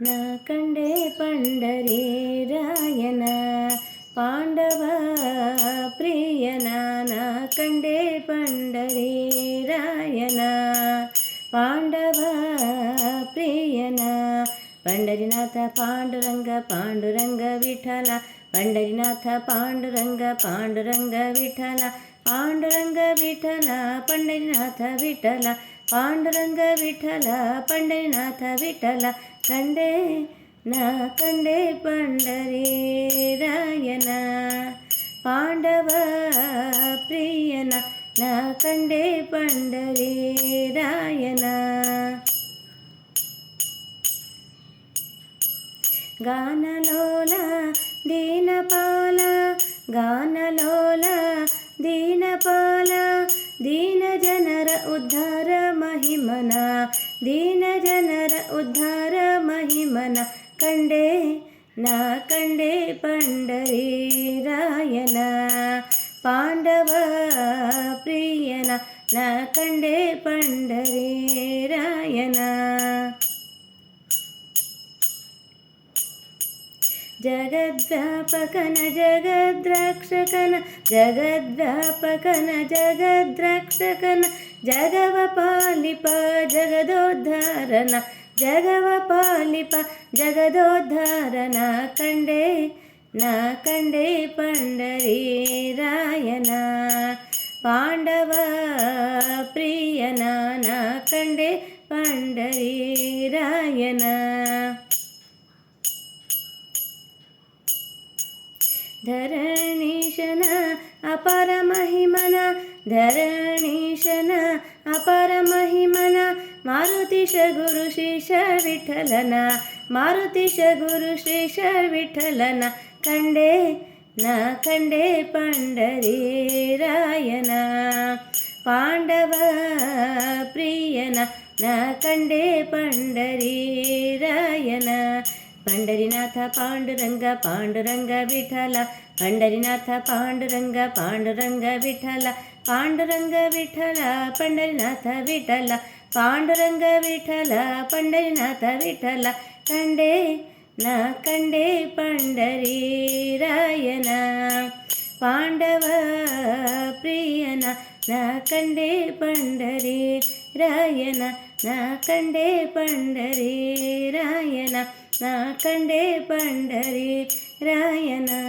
నా కండే పండరీ రాయన పాండవ ప్రియన నా కండే పండరీ రాయన పాండవ ప్రియన పండరినాథ పాండురంగ పాండురంగ విఠల పండరినాథ పాండురంగ పాండురంగ విఠల పాండురంగ విఠల పండరినాథ విఠల పాండురంగ విఠల పండరినాథ విఠల కండే నా కండే పండరీ రాయన. పాండవ ప్రియన నా కండే పండరీ రాయన. గానలోల జనర ఉద్ధార మహిమన దీన జనర ఉద్ధార మహిమన కండే నా కండే పండరీ రాయన పాండవ ప్రియన నా జగద్వ్యాపకన జగద్రక్షకన జగద్వ్యాపకన జగద్రక్షకన జగవ పాలిప జగదోద్ధారణ జగవ పాలిప జగదోద్ధారణ కండే నా కండే పండరీ రాయన పాండవ ప్రియన నా కండే పండరీ ధరణీశన అపరమహిమన ధరణీశన అపరమహిమన మారుతిష గురు శ్రీశ విఠలన మారుతిష గురు శ్రీశ విఠలన కండే నా కండే పండరీరాయన పాండవ ప్రియన నా కండే పండరీరాయన రాయన పండరినాథ పాండురంగ పాండురంగ విఠల పండరినాథ పాండురంగ పాండురంగ విఠల పాండురంగ విఠల పండరినాథ విఠల పాండురంగ విఠల పండరినాథ విఠల కండే నా కండే పండరీ రాయన పాండవ ప్రియన నా కండే పండరీ రాయన నా కండే పండరీ రాయన నా కండే పండరీ రాయనా.